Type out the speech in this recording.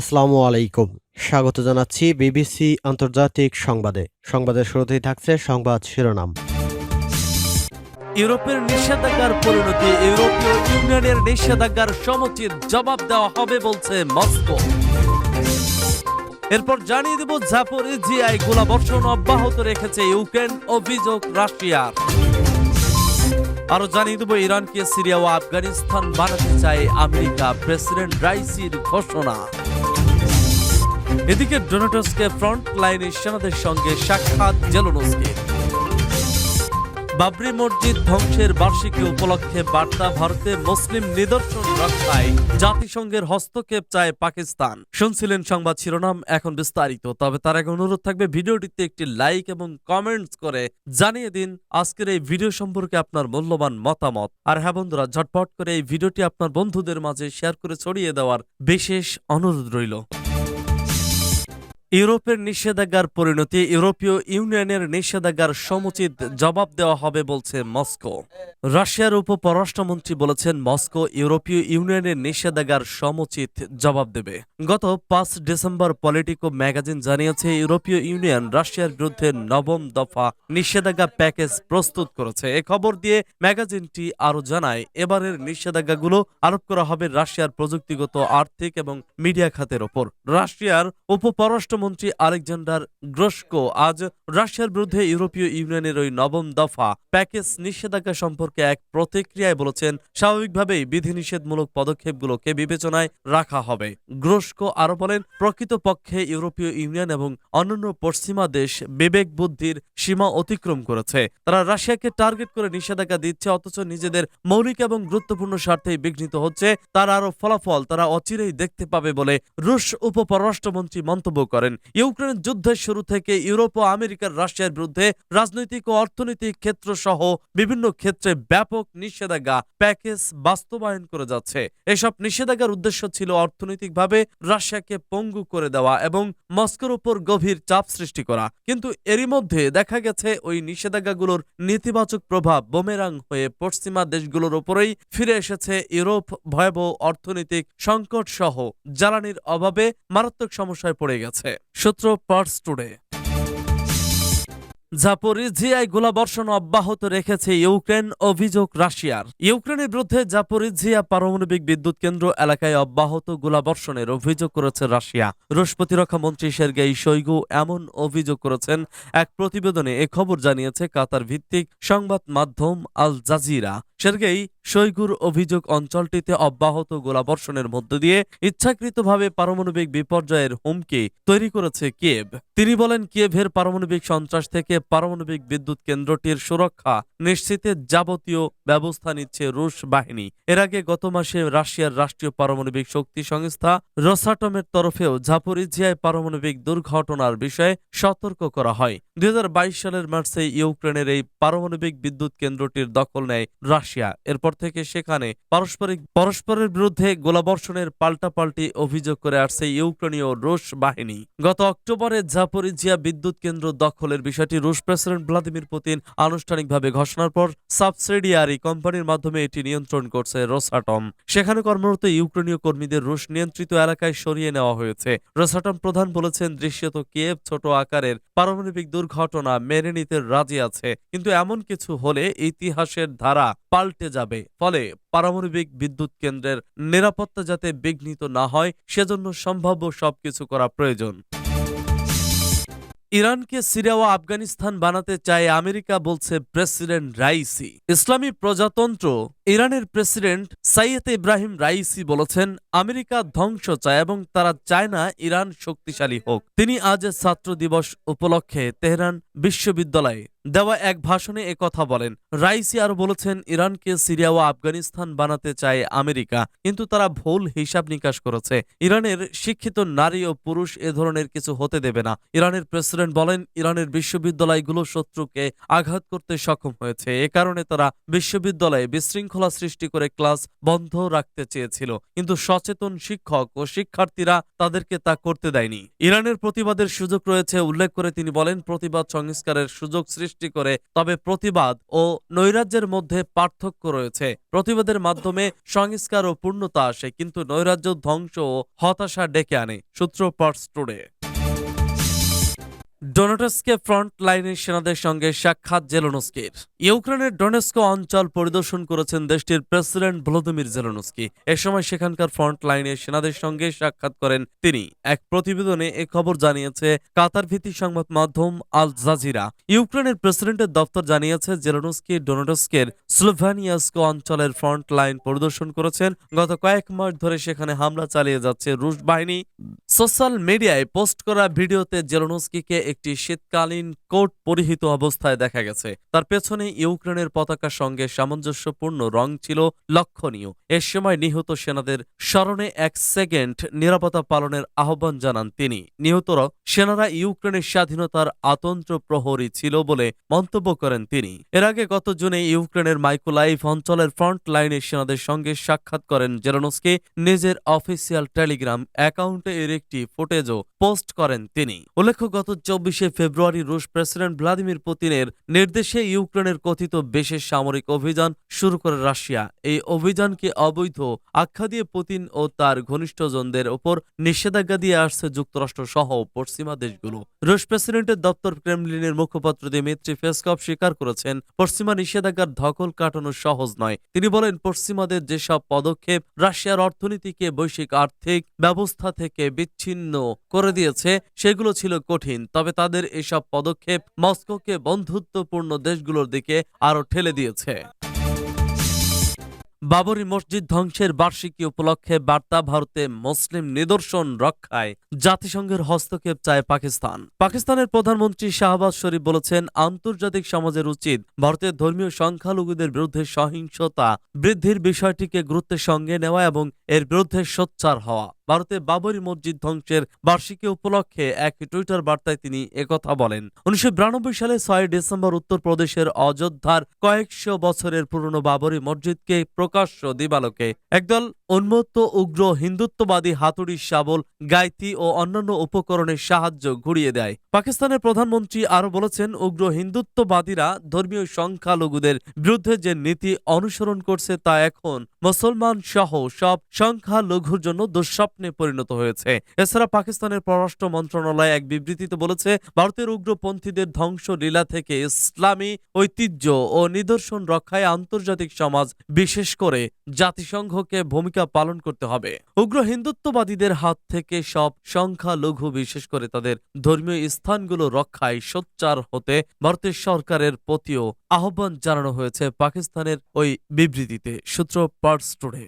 আসসালামু আলাইকুম। স্বাগত জানাচ্ছি বিবিসি আন্তর্জাতিক সংবাদে। সংবাদের শুরুতেই থাকছে সংবাদ শিরোনাম। ইউরোপের নিষেধাজ্ঞার পরিণতি, ইউরোপীয় ইউনিয়নের নিষেধাজ্ঞার সমুচিত জবাব দেওয়া হবে বলছে মস্কো। এরপর জানিয়ে দেব জাপোরিজিয়ায় গোলাবর্ষণ অব্যাহত রেখেছে ইউক্রেন অভিযোগ রাশিয়ার। আরও জানিয়ে দেব ইরানকে, সিরিয়া ও আফগানিস্তান বানাতে চায় আমেরিকা। প্রেসিডেন্ট রাইসির ঘোষণা। এদিকে ডোনাটসকে ফ্রন্ট লাইনে সেনাদের সঙ্গে সাক্ষাৎ জেলোনস্কির বাবরি মসজিদ ধ্বংসের বার্ষিকী উপলক্ষে বার্তা ভারতে মুসলিম নিদর্শন রক্ষায় জাতিসংঘের হস্তক্ষেপ চায় পাকিস্তান। শুনছিলেন সংবাদ শিরোনাম, এখন বিস্তারিত। তবে তার আগে অনুরোধ থাকবে ভিডিওটিতে একটি লাইক এবং কমেন্টস করে জানিয়ে দিন আজকের এই ভিডিও সম্পর্কে আপনার মূল্যবান মতামত। আর হ্যাঁ বন্ধুরা, ঝটপট করে এই ভিডিওটি আপনার বন্ধুদের মাঝে শেয়ার করে ছড়িয়ে দেওয়ার বিশেষ অনুরোধ রইল। ইউরোপের নিষেধাজ্ঞার পরিণতি, ইউরোপীয় ইউনিয়নের নিষেধাজ্ঞার সমুচিত জবাব দেওয়া হবে বলছে মস্কো। রাশিয়ার উপ পররাষ্ট্রমন্ত্রী বলেছেন মস্কো ইউরোপীয় ইউনিয়নের নিষেধাজ্ঞার সমুচিত জবাব দেবে। গত পাঁচ ডিসেম্বর পলিটিকো ম্যাগাজিন জানিয়েছে, ইউরোপীয় ইউনিয়ন রাশিয়ার বিরুদ্ধে নবম দফা নিষেধাজ্ঞা প্যাকেজ প্রস্তুত করেছে। এ খবর দিয়ে ম্যাগাজিনটি আরও জানায়, এবারের নিষেধাজ্ঞাগুলো আরোপ করা হবে রাশিয়ার প্রযুক্তিগত, আর্থিক এবং মিডিয়া খাতের ওপর। রাশিয়ার উপ পররাষ্ট্রমন্ত্রী আলেকজান্ডার গ্রস্কো আজ রাশিয়ার বিরুদ্ধে ইউরোপীয় ইউনিয়নের ওই নবম দফা প্যাকেজ নিষেধাজ্ঞা সম্পর্কে এক প্রতিক্রিয়ায় বলেছেন, স্বাভাবিকভাবেই বিধিনিষেধমূলক পদক্ষেপগুলোকে বিবেচনায় রাখা হবে। গ্রস্কো আরও বলেন, প্রকৃতপক্ষে ইউরোপীয় ইউনিয়ন এবং অন্যান্য পশ্চিমা দেশ বিবেক বুদ্ধির সীমা অতিক্রম করেছে। তারা রাশিয়াকে টার্গেট করে নিষেধাজ্ঞা দিচ্ছে, অথচ নিজেদের মৌলিক এবং গুরুত্বপূর্ণ স্বার্থেই বিঘ্নিত হচ্ছে। তার আরও ফলাফল তারা অচিরেই দেখতে পাবে বলে রুশ উপ পররাষ্ট্রমন্ত্রী মন্তব্য করেন। ইউক্রেন যুদ্ধের শুরু থেকে ইউরোপ ও আমেরিকার রাশিয়ার বিরুদ্ধে রাজনৈতিক ও অর্থনৈতিক ক্ষেত্র সহ বিভিন্ন ক্ষেত্রে ব্যাপক নিষেধাজ্ঞা প্যাকেজ বাস্তবায়ন করে যাচ্ছে। এসব নিষেধাজ্ঞার উদ্দেশ্য ছিল অর্থনৈতিকভাবে রাশিয়াকে পঙ্গু করে দেওয়া এবং মস্কোর উপর গভীর চাপ সৃষ্টি করা। কিন্তু এরই মধ্যে দেখা গেছে, ওই নিষেধাজ্ঞাগুলোর নেতিবাচক প্রভাব বোমেরাং হয়ে পশ্চিমা দেশগুলোর উপরেই ফিরে এসেছে ইউরোপ ভয়াবহ অর্থনৈতিক সংকট সহ জ্বালানির অভাবে মারাত্মক সমস্যায় পড়ে গেছে। সূত্র পার্স টুডে জাপোরিজিয়ায় গোলাবর্ষণ অব্যাহত রেখেছে ইউক্রেন অভিযোগ রাশিয়ার। ইউক্রেনের বিরুদ্ধে জাপোরিজিয়া পারমাণবিক বিদ্যুৎ কেন্দ্র এলাকায় অব্যাহত গোলাবর্ষণের অভিযোগ করেছে রাশিয়া। রুশ প্রতিরক্ষা মন্ত্রী সের্গেই শৈগু এমন অভিযোগ করেছেন এক প্রতিবেদনে এ খবর জানিয়েছে কাতার ভিত্তিক সংবাদ মাধ্যম আল জাজিরা। সের্গেই শৈগুর অভিযোগ অঞ্চলটিতে অব্যাহত গোলাবর্ষণের মধ্য দিয়ে ইচ্ছাকৃতভাবে পারমাণবিক বিপর্যয়ের হুমকি তৈরি করেছে কিয়েভ। তিনি বলেন, কিয়েভের পারমাণবিক সন্ত্রাস থেকে পারমাণবিক বিদ্যুৎ কেন্দ্রটির সুরক্ষা নিশ্চিতের যাবতীয় ব্যবস্থা নিচ্ছে রুশ বাহিনী। এর আগে গত মাসে রাশিয়ার রাষ্ট্রীয় পারমাণবিক শক্তি সংস্থা রোসাটমের তরফেও ঝাপোরিঝিয়ায় পারমাণবিক দুর্ঘটনার বিষয়ে সতর্ক করা হয়। দুই হাজার বাইশ সালের মার্চে ইউক্রেনের এই পারমাণবিক বিদ্যুৎ কেন্দ্রটির দখল নেয় রাশিয়া। এরপর থেকে সেখানে পারস্পরিক, পরস্পরের বিরুদ্ধে গোলাবর্ষণের পাল্টাপাল্টি অভিযোগ করে আসছে ইউক্রেনীয় রুশ বাহিনী। গত অক্টোবরে জাপোরিজিয়া বিদ্যুৎ কেন্দ্র দখলের বিষয়টি রুশ প্রেসিডেন্ট ভ্লাদিমির পুতিন আনুষ্ঠানিকভাবে ঘোষণার পর সাবসিডিয়ারি কোম্পানির মাধ্যমে এটি নিয়ন্ত্রণ করছে রোসাটম। সেখানে কর্মরত ইউক্রেনীয় কর্মীদের রুশ নিয়ন্ত্রিত এলাকায় সরিয়ে নেওয়া হয়েছে। রোসাটম প্রধান বলেছেন, দৃশ্যত কিয়েভ ছোট আকারের পারমাণবিক দুর্ঘটনা মেনে নিতে রাজি আছে, কিন্তু এমন কিছু হলে ইতিহাসের ধারা পাল্টে যাবে। ফলে পারমাণবিক বিদ্যুৎ কেন্দ্রের নিরাপত্তা যাতে বিঘ্নিত না হয়, সেজন্য সম্ভাব্য সবকিছু করা প্রয়োজন। ইরানকে সিরিয়া ও আফগানিস্তান বানাতে চায় আমেরিকা বলছে প্রেসিডেন্ট রাইসি। ইসলামী প্রজাতন্ত্র ইরানের প্রেসিডেন্ট সাইয়েদ ইব্রাহিম রাইসি বলেছেন, আমেরিকা ধ্বংস চায় এবং তারা চায় না ইরান শক্তিশালী হোক। তিনি আজ ছাত্র দিবস উপলক্ষে তেহরান বিশ্ববিদ্যালয়ে দেওয়া এক ভাষণে কথা বলেন। রাইসি আরও বলেছেন, ইরানকে সিরিয়া ও আফগানিস্তান বানাতে চায় আমেরিকা, কিন্তু তারা ভুল হিসাব নিকাশ করেছে। ইরানের শিক্ষিত নারী ও পুরুষ এ ধরনের কিছু হতে দেবে না। ইরানের প্রেসিডেন্ট বলেন, ইরানের বিশ্ববিদ্যালয়গুলো শত্রুকে আঘাত করতে সক্ষম হয়েছে। এ কারণে তারা বিশ্ববিদ্যালয়ে বিশৃঙ্খলা সৃষ্টি করে ক্লাস বন্ধ রাখতে চেয়েছিল। কিন্তু সচেতন শিক্ষক ও শিক্ষার্থীরা তাদেরকে তা করতে দেয়নি। ইরানের প্রতিবাদের সুযোগ রয়েছে, উল্লেখ করে তিনি বলেন, প্রতিবাদ সংস্কারের সুযোগ সৃষ্টি করে, তবে প্রতিবাদ ও নৈরাজ্যের মধ্যে পার্থক্য রয়েছে। প্রতিবাদের মাধ্যমে সংস্কার ও পূর্ণতা আসে, কিন্তু নৈরাজ্য ধ্বংস ও হতাশা ডেকে আনে, সূত্র পার্স টুডে। ডোনেটসকে ফ্রন্ট লাইনের সেনাদের সঙ্গে সাক্ষাৎ জেলোনস্কির। ইউক্রেনের ডোনেস্কো অঞ্চল পরিদর্শন করেছেন দেশটির প্রেসিডেন্ট ভলোদিমির জেলোনস্কি। এ সময় সেখানকার ফ্রন্ট লাইনের সেনাদের সঙ্গে সাক্ষাৎ করেন তিনি। এক প্রতিবেদনে এ খবর জানিয়েছে, কাতার ভিত্তিক সংবাদ মাধ্যম আল জাজিরা। ইউক্রেনের প্রেসিডেন্টের দপ্তর জানিয়েছে, জেলোনস্কি ডোনেটস্কের স্লোভানিয়াস্কো অঞ্চলের ফ্রন্ট লাইন পরিদর্শন করেছেন। গত কয়েক মাস ধরে সেখানে হামলা চালিয়ে যাচ্ছে রুশ বাহিনী। সোশ্যাল মিডিয়ায় পোস্ট করা ভিডিওতে জেলোনস্কিকে একটি শীতকালীন কোট পরিহিত অবস্থায় দেখা গেছে। তার পেছনে ইউক্রেনের পতাকার সঙ্গে সামঞ্জস্যপূর্ণ রং ছিল লক্ষণীয়। এ সময় নিহত সেনাদের স্মরণে এক সেকেন্ড নিরাপত্তা পালনের আহ্বান জানান তিনি। নিহতরা সেনারা ইউক্রেনের স্বাধীনতার আতন্ত্র প্রহরী ছিল বলে মন্তব্য করেন তিনি। এর আগে গত জুনে ইউক্রেনের মাইকোলাইভ অঞ্চলের ফ্রন্ট লাইনের সেনাদের সঙ্গে সাক্ষাৎ করেন জেরোনস্কি নিজের অফিসিয়াল টেলিগ্রাম অ্যাকাউন্টে এর একটি ফুটেজও পোস্ট করেন তিনি। উল্লেখ্য, গত চব্বিশে ফেব্রুয়ারি রুশ প্রেসিডেন্ট ভ্লাদিমির পুতিনের নির্দেশে ইউক্রেনের কথিত বিশেষ সামরিক অভিযান শুরু করে রাশিয়া। এই অভিযানকে অবৈধ আখ্যা দিয়ে পুতিন ও তার ঘনিষ্ঠজনদের ওপর নিষেধাজ্ঞা দিয়ে আসছে যুক্তরাষ্ট্র সহ পশ্চিমা দেশগুলো। রুশ প্রেসিডেন্টের দপ্তর ক্রেমলিনের মুখপাত্র দিমিত্রি পেসকভ স্বীকার করেছেন, পশ্চিমা নিষেধাজ্ঞার ধকল কাটানো সহজ নয়। তিনি বলেন, পশ্চিমাদের যেসব পদক্ষেপ রাশিয়ার অর্থনীতিকে, বৈশ্বিক আর্থিক ব্যবস্থা থেকে বিচ্ছিন্ন করে দিয়েছে, সেগুলো ছিল কঠিন। তবে তাদের এসব পদক্ষেপ মস্কোকে বন্ধুত্বপূর্ণ দেশগুলোর দিকে আরও ঠেলে দিয়েছে। বাবরি মসজিদ ধ্বংসের বার্ষিকী উপলক্ষে বার্তা ভারতে মুসলিম নিদর্শন রক্ষায় জাতিসংঘের হস্তক্ষেপ চায় পাকিস্তান। পাকিস্তানের প্রধানমন্ত্রী শাহবাজ শরীফ বলেছেন, আন্তর্জাতিক সমাজের উচিত ভারতের ধর্মীয় সংখ্যালঘুদের বিরুদ্ধে সহিংসতা বৃদ্ধির বিষয়টিকে গুরুত্বের সঙ্গে নেওয়া এবং এর বিরুদ্ধে সোচ্চার হওয়া। ভারতে বাবরি মসজিদ ধ্বংসের বার্ষিকী উপলক্ষে এক টুইটার বার্তায় তিনি একথা বলেন, উনিশশো বিরানব্বই সালে ছয় ডিসেম্বর উত্তরপ্রদেশের অযোধ্যার কয়েকশো বছরের পুরনো বাবরি মসজিদকে প্রকাশ্য দিবালোকে একদল উন্মত্ত উগ্র হিন্দুত্ববাদী হাতুড়ি শাবল গাইতি ও অন্যান্য উপকরণের সাহায্য ঘুরিয়ে দেয়। পাকিস্তানের প্রধানমন্ত্রী আরও বলেছেন, উগ্র হিন্দুত্ববাদীরা ধর্মীয় সংখ্যালঘুদের বিরুদ্ধে যে নীতি অনুসরণ করছে তা এখন মুসলমান সহ সব সংখ্যালঘুর জন্য দুঃস্বপ্নে পরিণত হয়েছে। এছাড়া পাকিস্তানের পররাষ্ট্র মন্ত্রণালয় এক বিবৃতিতে বলেছে, ভারতের উগ্রপন্থীদের ধ্বংস লীলা থেকে ইসলামী ঐতিহ্য ও নিদর্শন রক্ষায় আন্তর্জাতিক সমাজ, বিশেষ করে জাতিসংঘকে ভূমিকা পালন করতে হবে। উগ্র হিন্দুত্ববাদীদের হাত থেকে সব সংখ্যালঘু, বিশেষ করে তাদের ধর্মীয় স্থানগুলো রক্ষায় সোচ্চার হতে ভারতের সরকারের প্রতিও আহ্বান জানানো হয়েছে পাকিস্তানের ওই বিবৃতিতে, সূত্র পার্স টুডে।